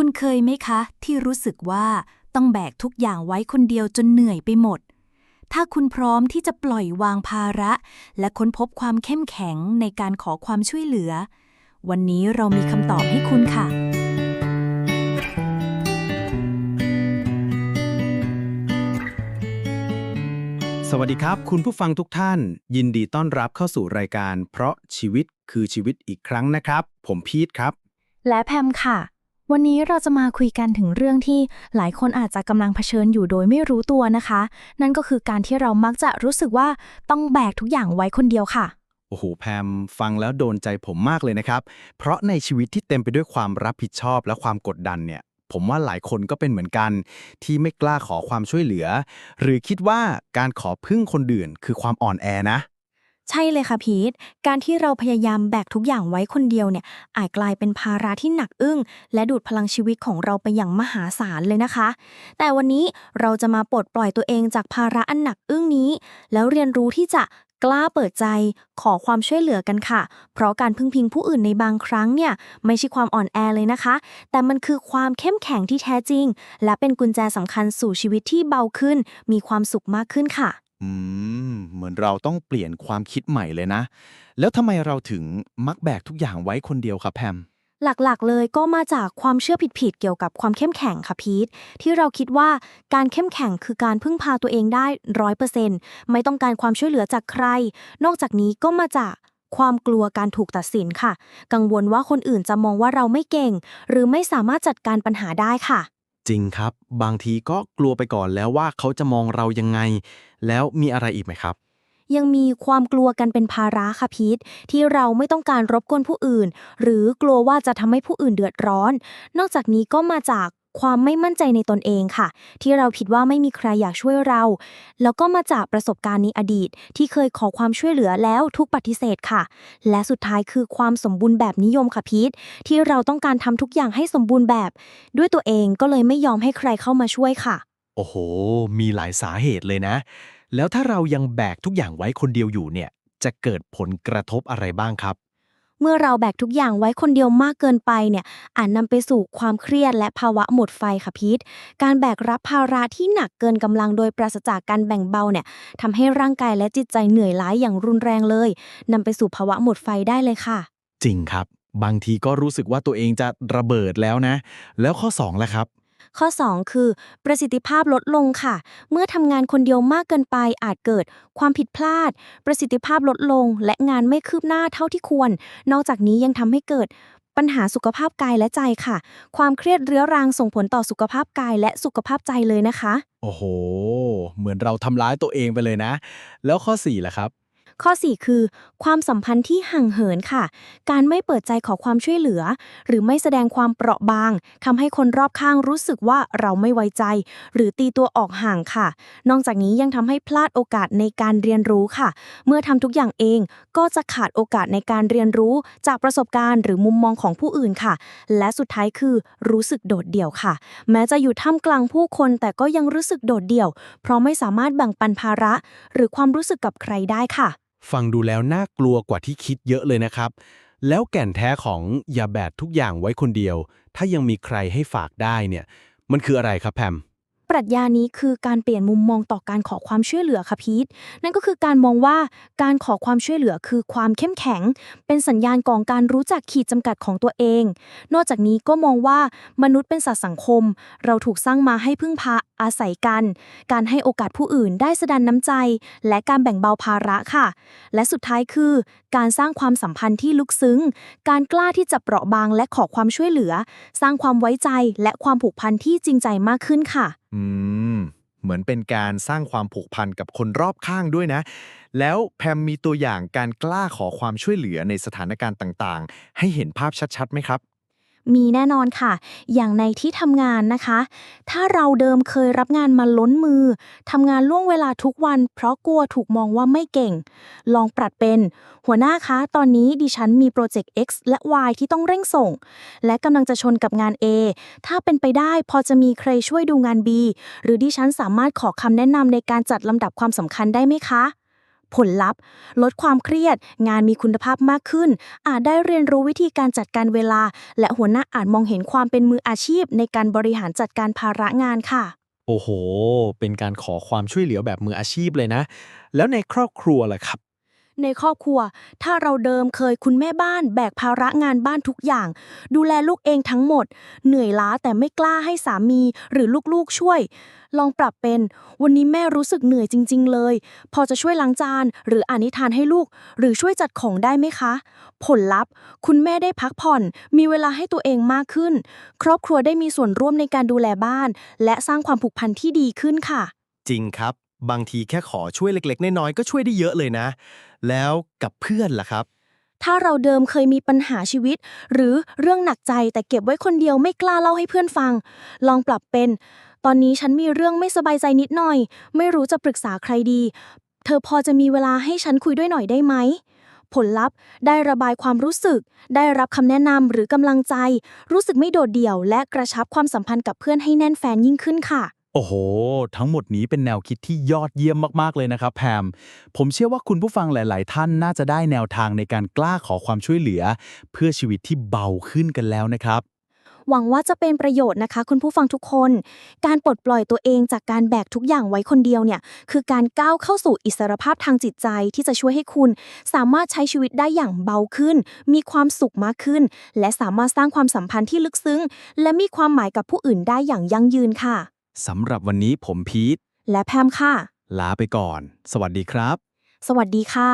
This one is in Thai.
คุณเคยไหมคะ ที่รู้สึกว่าต้องแบกทุกอย่างไว้คนเดียวจนเหนื่อยไปหมด ถ้าคุณพร้อมที่จะปล่อยวางภาระ และค้นพบความเข้มแข็งในการขอความช่วยเหลือ วันนี้เรามีคำตอบให้คุณค่ะ สวัสดีครับ คุณผู้ฟังทุกท่าน ยินดีต้อนรับเข้าสู่รายการ เพราะชีวิตคือชีวิตอีกครั้งนะครับ ผมพีทครับ และแพมค่ะ วันนี้เราจะมาคุยกันถึงเรื่องที่หลายคนอาจจะกำลังเผชิญอยู่โดยไม่รู้ตัวนะคะ นั่นก็คือการที่เรามักจะรู้สึกว่าต้องแบกทุกอย่างไว้คนเดียวค่ะ โอ้โหแพมฟังแล้วโดนใจผมมากเลยนะครับ เพราะในชีวิตที่เต็มไปด้วยความรับผิดชอบและความกดดันเนี่ย ผมว่าหลายคนก็เป็นเหมือนกัน ที่ไม่กล้าขอความช่วยเหลือ หรือคิดว่าการขอพึ่งคนอื่น คือความอ่อนแอนะ ใช่เลยค่ะพีท การที่เราพยายามแบกทุกอย่างไว้คนเดียวเนี่ย อาจกลายเป็นภาระที่หนักอึ้ง และดูดพลังชีวิตของเราไปอย่างมหาศาลเลยนะคะ แต่วันนี้เราจะมาปลดปล่อยตัวเองจากภาระอันหนักอึ้งนี้ แล้วเรียนรู้ที่จะกล้าเปิดใจขอความช่วยเหลือกันค่ะ เพราะการพึ่งพิงผู้อื่นในบางครั้งเนี่ย ไม่ใช่ความอ่อนแอเลยนะคะ แต่มันคือความเข้มแข็งที่แท้จริง และเป็นกุญแจสำคัญสู่ชีวิตที่เบาขึ้น มีความสุขมากขึ้นค่ะ อืม เหมือนเราต้องเปลี่ยนความคิดใหม่เลยนะ แล้วทำไมเราถึงมักแบกทุกอย่างไว้คนเดียวครับแพม หลักๆ เลยก็มาจากความเชื่อผิดๆ เกี่ยวกับความเข้มแข็งค่ะพีทที่เราคิดว่าการเข้มแข็งคือการพึ่งพาตัวเองได้ร้อยเปอร์เซ็นต์ไม่ต้องการความช่วยเหลือจากใคร นอกจากนี้ก็มาจากความกลัวการถูกตัดสินค่ะ กังวลว่าคนอื่นจะมองว่าเราไม่เก่ง หรือไม่สามารถจัดการปัญหาได้ค่ะ จริงครับ บางทีก็กลัวไปก่อนแล้วว่าเขาจะมองเรายังไง แล้วมีอะไรอีกไหมครับ ยังมีความกลัวกันเป็นภาระค่ะพีทที่เราไม่ต้องการรบกวนผู้อื่น หรือกลัวว่าจะทำให้ผู้อื่นเดือดร้อน นอกจากนี้ก็มาจาก ความไม่มั่นใจในตนเองค่ะ ที่เราคิดว่าไม่มีใครอยากช่วยเรา แล้วก็มาจากประสบการณ์ในอดีต ที่เคยขอความช่วยเหลือแล้วทุกปฏิเสธค่ะ และสุดท้ายคือความสมบูรณ์แบบนิยมค่ะพีทที่เราต้องการทำทุกอย่างให้สมบูรณ์แบบ ด้วยตัวเองก็เลยไม่ยอมให้ใครเข้ามาช่วยค่ะ โอ้โห มีหลายสาเหตุเลยนะ แล้วถ้าเรายังแบกทุกอย่างไว้คนเดียวอยู่เนี่ยจะเกิดผลกระทบอะไรบ้างครับ เมื่อเราแบกทุกอย่างไว้คนเดียวมากเกินไปเนี่ยอาจนำไปสู่ความเครียดและภาวะหมดไฟค่ะพีทการแบกรับภาระที่หนักเกินกำลังโดยปราศจากการแบ่งเบาเนี่ยทำให้ร่างกายและจิตใจเหนื่อยล้าอย่างรุนแรงเลยนำไปสู่ภาวะหมดไฟได้เลยค่ะ จริงครับ บางทีก็รู้สึกว่าตัวเองจะระเบิดแล้วนะ แล้วข้อ2ล่ะครับ ข้อ 2 คือ ประสิทธิภาพลดลงค่ะ เมื่อทำงานคนเดียวมากเกินไปอาจเกิด ความผิดพลาด ประสิทธิภาพลดลง และงานไม่คืบหน้าเท่าที่ควร นอกจากนี้ยังทำให้เกิดปัญหาสุขภาพกายและใจค่ะ ความเครียดเรื้อรังส่งผลต่อสุขภาพกายและสุขภาพใจเลยนะคะ โอ้โห เหมือนเราทำร้ายตัวเองไปเลยนะ แล้วข้อ4ล่ะครับ ข้อ 4 คือ ความสัมพันธ์ที่ห่างเหินค่ะ การไม่เปิดใจขอความช่วยเหลือ หรือไม่แสดงความเปราะบางทำให้คนรอบข้างรู้สึกว่าเราไม่ไว้ใจ หรือตีตัวออกห่างค่ะ นอกจากนี้ยังทำให้พลาดโอกาสในการเรียนรู้ค่ะ เมื่อทำทุกอย่างเองก็จะขาดโอกาสในการเรียนรู้จากประสบการณ์ หรือมุมมองของผู้อื่นค่ะ และสุดท้ายคือรู้สึกโดดเดี่ยวค่ะ แม้จะอยู่ท่ามกลางผู้คนแต่ก็ยังรู้สึกโดดเดี่ยว เพราะไม่สามารถแบ่งปันภาระ หรือความรู้สึกกับใครได้ค่ะ ฟังดูแล้วน่ากลัวกว่าที่คิดเยอะเลยนะครับ แล้วแก่นแท้ของอย่าแบดทุกอย่างไว้คนเดียว ถ้ายังมีใครให้ฝากได้เนี่ย มันคืออะไรครับแพม รัชญานี้คือการเปลี่ยนมุมมองต่อการขอความช่วยเหลือค่ะพีทนั่นก็คือการมองว่าการขอความช่วยเหลือคือความเข้มแข็ง เป็นสัญญาณของการรู้จักขีดจำกัดของตัวเอง นอกจากนี้ก็มองว่ามนุษย์เป็นสัตว์สังคม เราถูกสร้างมาให้พึ่งพาอาศัยกัน การให้โอกาสผู้อื่นได้แสดงน้ำใจ และการแบ่งเบาภาระค่ะ และสุดท้ายคือ การสร้างความสัมพันธ์ที่ลึกซึ้ง การกล้าที่จะเปราะบางและขอความช่วยเหลือ สร้างความไว้ใจและความผูกพันที่จริงใจมากขึ้นค่ะอืม เหมือนเป็นการสร้างความผูกพันกับคนรอบข้างด้วยนะ แล้วแพมมีตัวอย่างการกล้าขอความช่วยเหลือในสถานการณ์ต่างๆ ให้เห็นภาพชัดๆไหมครับ มีแน่นอนค่ะ อย่างในที่ทำงานนะคะ ถ้าเราเดิมเคยรับงานมาล้นมือทำงานล่วงเวลาทุกวัน เพราะกลัวถูกมองว่าไม่เก่ง ลองปรับเป็น หัวหน้าคะ ตอนนี้ดิฉันมีโปรเจกต์ X และ Y ที่ต้องเร่งส่ง และกำลังจะชนกับงาน A ถ้าเป็นไปได้พอจะมีใครช่วยดูงาน B หรือดิฉันสามารถขอคำแนะนำในการจัดลำดับความสำคัญได้ไหมคะ ผลลัพธ์ ลดความเครียด งานมีคุณภาพมากขึ้น อาจได้เรียนรู้วิธีการจัดการเวลา และหัวหน้าอาจมองเห็นความเป็นมืออาชีพ ในการบริหารจัดการภาระงานค่ะ โอ้โห เป็นการขอความช่วยเหลือแบบมืออาชีพเลยนะ แล้วในครอบครัวล่ะครับ ในครอบครัว ถ้าเราเดิมเคยคุณแม่บ้านแบกภาระงานบ้านทุกอย่าง ดูแลลูกเองทั้งหมด เหนื่อยล้าแต่ไม่กล้าให้สามีหรือลูกๆช่วย ลองปรับเป็น วันนี้แม่รู้สึกเหนื่อยจริง ๆ เลย พอจะช่วยล้างจาน หรืออ่านนิทานให้ลูก หรือช่วยจัดของได้ไหมคะ ผลลัพธ์ คุณแม่ได้พักผ่อน มีเวลาให้ตัวเองมากขึ้น ครอบครัวได้มีส่วนร่วมในการดูแลบ้าน และสร้างความผูกพันที่ดีขึ้นค่ะ จริงครับ บางทีแค่ขอช่วยเล็ก ๆ น้อยๆก็ช่วยได้เยอะเลยนะ แล้วกับเพื่อนล่ะครับ ถ้าเราเดิมเคยมีปัญหาชีวิต หรือเรื่องหนักใจแต่เก็บไว้คนเดียวไม่กล้าเล่าให้เพื่อนฟัง ลองปรับเป็น ตอนนี้ฉันมีเรื่องไม่สบายใจนิดหน่อย ไม่รู้จะปรึกษาใครดี เธอพอจะมีเวลาให้ฉันคุยด้วยหน่อยได้ไหม ผลลัพธ์ได้ระบายความรู้สึก ได้รับคำแนะนำหรือกำลังใจ รู้สึกไม่โดดเดี่ยว และกระชับความสัมพันธ์กับเพื่อนให้แน่นแฟนยิ่งขึ้นค่ะ โอ้โห ทั้งหมดนี้เป็นแนวคิดที่ยอดเยี่ยมมากๆเลยนะครับแพม ผมเชื่อว่าคุณผู้ฟังหลาย ๆ ท่านน่าจะได้แนวทางในการกล้าขอความช่วยเหลือ เพื่อชีวิตที่เบาขึ้นกันแล้วนะครับ หวังว่าจะเป็นประโยชน์นะคะ คุณผู้ฟังทุกคน การปลดปล่อยตัวเองจากการแบกทุกอย่างไว้คนเดียวเนี่ย คือการก้าวเข้าสู่อิสรภาพทางจิตใจที่จะช่วยให้คุณ สามารถใช้ชีวิตได้อย่างเบาขึ้น มีความสุขมากขึ้น และสามารถสร้างความสัมพันธ์ที่ลึกซึ้ง และมีความหมายกับผู้อื่นได้อย่างยั่งยืนค่ะ สำหรับวันนี้ผมพีทและแพมค่ะ ลาไปก่อน สวัสดีครับ สวัสดีค่ะ